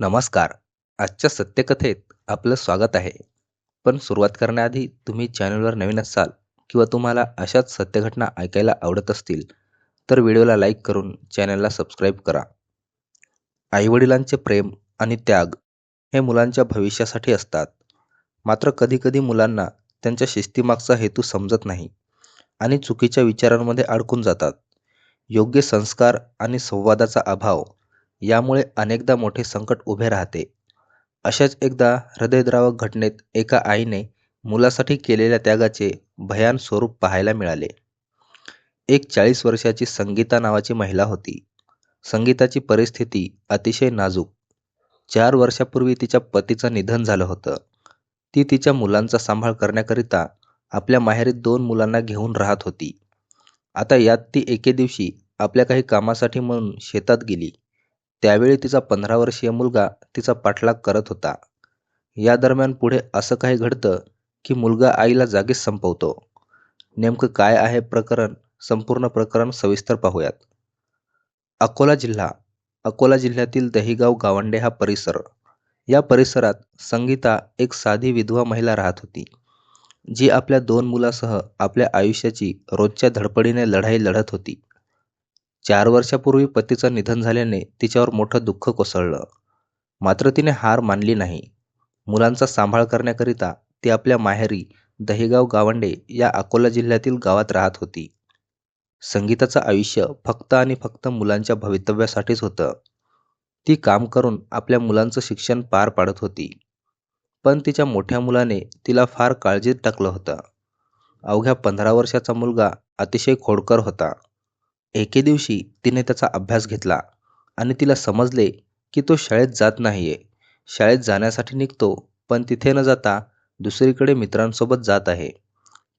नमस्कार. आजच्या सत्यकथेत आपलं स्वागत आहे. पण सुरुवात करण्याआधी तुम्ही चॅनलवर नवीन असाल किंवा तुम्हाला अशाच सत्यघटना ऐकायला आवडत असतील तर व्हिडिओला लाईक करून चॅनलला सबस्क्राईब करा. आईवडिलांचे प्रेम आणि त्याग हे मुलांच्या भविष्यासाठी असतात. मात्र कधीकधी मुलांना त्यांच्या शिस्तीमागचा हेतू समजत नाही आणि चुकीच्या विचारांमध्ये अडकून जातात. योग्य संस्कार आणि संवादाचा अभाव यामुळे अनेकदा मोठे संकट उभे राहते. अशाच एकदा हृदयद्रावक घटनेत एका आईने मुलासाठी केलेल्या त्यागाचे भयान स्वरूप पाहायला मिळाले. एक चाळीस वर्षाची संगीता नावाची महिला होती. संगीताची परिस्थिती अतिशय नाजूक. चार वर्षापूर्वी तिच्या पतीचं निधन झालं होतं. ती तिच्या मुलांचा सांभाळ करण्याकरिता आपल्या माहेरीत दोन मुलांना घेऊन राहत होती. आता यात ती एके दिवशी आपल्या काही कामासाठी म्हणून शेतात गेली. त्यावेळी तिचा पंधरा वर्षीय मुलगा तिचा पाठलाग करत होता. या दरम्यान पुढे असं काही घडतं की मुलगा आईला जागीच संपवतो. नेमकं काय आहे प्रकरण? संपूर्ण प्रकरण सविस्तर पाहूयात. अकोला जिल्हा. अकोला जिल्ह्यातील दहिगाव गावंडे हा परिसर. या परिसरात संगीता एक साधी विधवा महिला राहत होती. जी आपल्या दोन मुलासह आपल्या आयुष्याची रोजच्या धडपडीने लढाई लढत होती. चार वर्षापूर्वी पतीचं निधन झाल्याने तिच्यावर मोठं दुःख कोसळलं. मात्र तिने हार मानली नाही. मुलांचा सांभाळ करण्याकरिता ती आपल्या माहेरी दहिगाव गावंडे या अकोला जिल्ह्यातील गावात राहत होती. संगीताचं आयुष्य फक्त आणि फक्त मुलांच्या भवितव्यासाठीच होतं. ती काम करून आपल्या मुलांचं शिक्षण पार पाडत होती. पण तिच्या मोठ्या मुलाने तिला फार काळजीत टाकलं होतं. अवघ्या पंधरा वर्षाचा मुलगा अतिशय खोडकर होता. एके दिवशी तिने त्याचा अभ्यास घेतला आणि तिला समजले की तो शाळेत जात नाहीये. शाळेत जाण्यासाठी निघतो पण तिथे न जाता दुसरीकडे मित्रांसोबत जात आहे.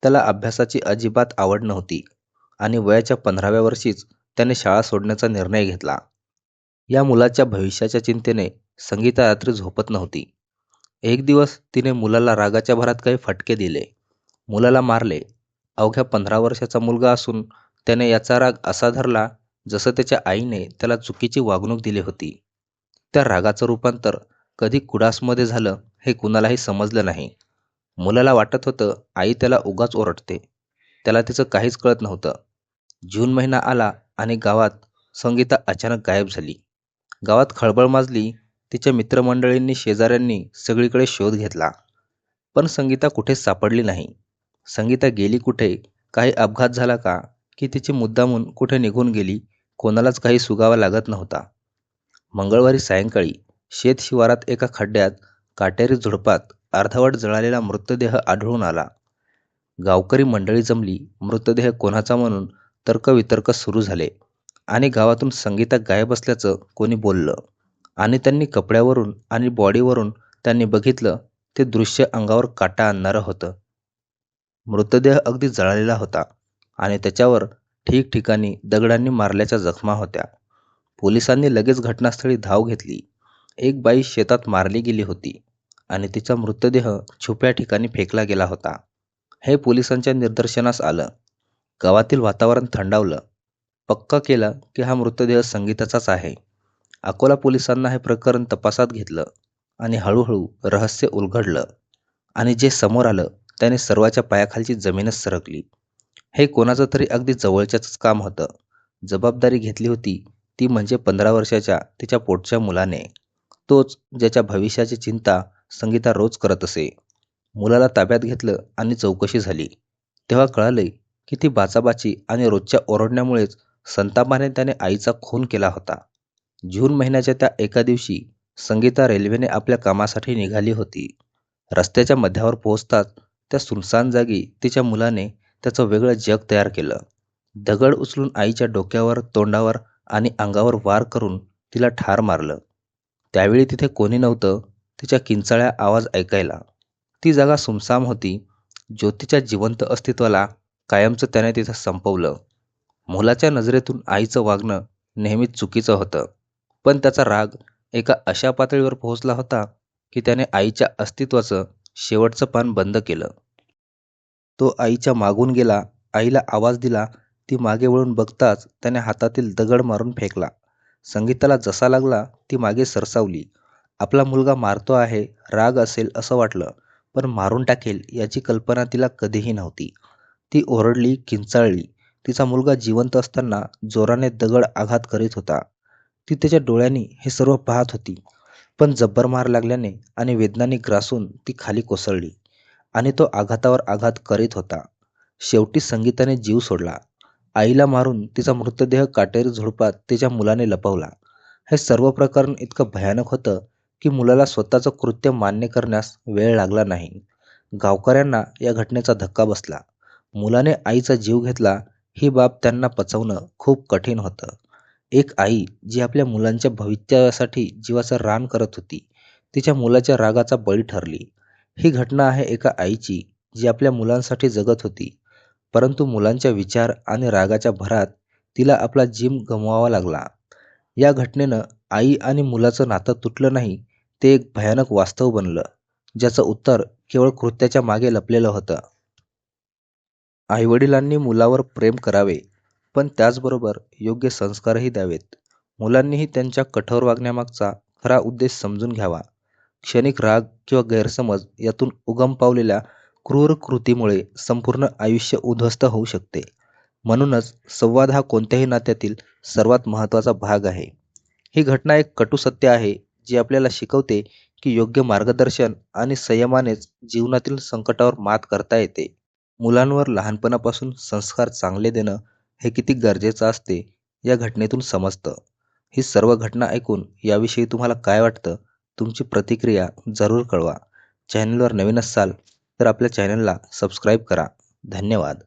त्याला अभ्यासाची अजिबात आवड नव्हती आणि वयाच्या पंधराव्या वर्षीच त्याने शाळा सोडण्याचा निर्णय घेतला. या मुलाच्या भविष्याच्या चिंतेने संगीता रात्री झोपत नव्हती. एक दिवस तिने मुलाला रागाच्या भरात काही फटके दिले. मुलाला मारले. अवघ्या पंधरा वर्षाचा मुलगा असून त्याने याचा राग असा धरला जसं त्याच्या आईने त्याला चुकीची वागणूक दिली होती. त्या रागाचं रूपांतर कधी कुडासमध्ये झालं हे कुणालाही समजलं नाही. मुलाला वाटत होतं आई त्याला उगाच ओरडते. त्याला तिचं काहीच कळत नव्हतं. जून महिना आला आणि गावात संगीता अचानक गायब झाली. गावात खळबळ माजली तिच्या मित्रमंडळींनी शेजाऱ्यांनी सगळीकडे शोध घेतला. पण संगीता कुठे सापडली नाही? संगीता गेली कुठे? काही अपघात झाला का? की तिची मुद्दामून कुठे निघून गेली कोणालाच काही सुगावा लागत नव्हता. मंगळवारी सायंकाळी शेत शिवारात एका खड्ड्यात काटेरी झुडपात अर्धवट जळालेला मृतदेह आढळून आला. गावकरी मंडळी जमली मृतदेह कोणाचा म्हणून तर्कवितर्क सुरू झाले. आणि गावातून संगीता गायब असल्याचं कोणी बोललं. आणि त्यांनी कपड्यावरून आणि बॉडीवरून त्यांनी बघितलं ते दृश्य अंगावर काटा आणणारं होतं. मृतदेह अगदी जळालेला होता. आणि त्याच्यावर ठिकठिकाणी दगडांनी मारल्याच्या जखमा होत्या. पोलिसांनी लगेच घटनास्थळी धाव घेतली. एक बाई शेतात मारली गेली होती आणि तिचा मृतदेह छुप्या ठिकाणी फेकला गेला होता. हे पोलिसांच्या निदर्शनास आलं. गावातील वातावरण थंडावलं. पक्का केलं की हा मृतदेह संगीताचाच आहे. अकोला पोलिसांना हे प्रकरण तपासात घेतलं आणि हळूहळू रहस्य उलगडलं आणि जे समोर आलं त्याने सर्वाच्या पायाखालची जमीनच सरकली. हे कोणाचं तरी अगदी जवळच्याच काम होतं. जबाबदारी घेतली होती ती म्हणजे पंधरा वर्षाच्या तिच्या पोटच्या मुलाने. तोच ज्याच्या भविष्याची चिंता संगीता रोज करत असे. मुलाला ताब्यात घेतलं आणि चौकशी झाली. तेव्हा कळाले की ती बाचाबाची आणि रोजच्या ओरडण्यामुळेच संतापाने त्याने आईचा खून केला होता. जून महिन्याच्या त्या एका दिवशी संगीता रेल्वेने आपल्या कामासाठी निघाली होती. रस्त्याच्या मध्यावर पोहोचताच त्या सुनसान जागी तिच्या मुलाने त्याचं वेगळं जग तयार केलं. दगड उचलून आईच्या डोक्यावर तोंडावर आणि अंगावर वार करून तिला ठार मारलं. त्यावेळी तिथे कोणी नव्हतं तिच्या किंचाळ्या आवाज ऐकायला. ती जागा सुमसाम होती. ज्योतीच्या जिवंत अस्तित्वाला कायमचं त्याने तिथं संपवलं. मुलाच्या नजरेतून आईचं वागणं नेहमीच चुकीचं होतं. पण त्याचा राग एका अशा पातळीवर पोहोचला होता की त्याने आईच्या अस्तित्वाचं शेवटचं पान बंद केलं. तो आईच्या मागून गेला आईला आवाज दिला ती मागे वळून बघताच त्याने हातातील दगड मारून फेकला. संगीताला जसा लागला ती मागे सरसावली. आपला मुलगा मारतो आहे राग असेल असं वाटलं पण मारून टाकेल याची कल्पना तिला कधीही नव्हती. ती ओरडली किंचाळली. तिचा मुलगा जिवंत असताना जोराने दगड आघात करीत होता. ती त्याच्या डोळ्यांनी हे सर्व पाहत होती पण जब्बर मार लागल्याने आणि वेदनाने ग्रासून ती खाली कोसळली. आणि तो आघातावर आघात करीत होता. शेवटी संगीताने जीव सोडला. आईला मारून तिचा मृतदेह काटेरी झुडपात तिच्या मुलाने लपवला. हे सर्व प्रकरण इतकं भयानक होतं की मुलाला स्वतःचं कृत्य मान्य करण्यास वेळ लागला नाही. गावकऱ्यांना या घटनेचा धक्का बसला. मुलाने आईचा जीव घेतला ही बाब त्यांना पचवणं खूप कठीण होतं. एक आई जी आपल्या मुलांच्या भवितव्यासाठी जीवाचं रान करत होती तिच्या मुलाच्या रागाचा बळी ठरली. ही घटना आहे एका आईची जी आपल्या मुलांसाठी जगत होती. परंतु मुलांच्या विचार आणि रागाच्या भरात तिला आपला जीव गमवावा लागला. या घटनेनं आई आणि मुलाचं नातं तुटलं नाही ते एक भयानक वास्तव बनलं ज्याचं उत्तर केवळ कृत्याच्या मागे लपलेलं होतं. आईवडिलांनी मुलावर प्रेम करावे पण त्याचबरोबर योग्य संस्कारही द्यावेत. मुलांनीही त्यांच्या कठोर वागण्यामागचा खरा उद्देश समजून घ्यावा. क्षणिक राग किंवा गैरसमज यातून उगम पावलेल्या क्रूर कृतीमुळे संपूर्ण आयुष्य उद्ध्वस्त होऊ शकते. म्हणूनच संवाद हा कोणत्याही नात्यातील सर्वात महत्त्वाचा भाग आहे. ही घटना एक कटू सत्य आहे जी आपल्याला शिकवते की योग्य मार्गदर्शन आणि संयमानेच जीवनातील संकटावर मात करता येते. मुलांवर लहानपणापासून संस्कार चांगले देणं हे किती गरजेचं असते या घटनेतून समजतं. ही सर्व घटना ऐकून याविषयी तुम्हाला काय वाटतं? तुमची प्रतिक्रिया जरूर कळवा. चॅनलवर नवीन असाल तर आपल्या चॅनलला सबस्क्राईब करा. धन्यवाद.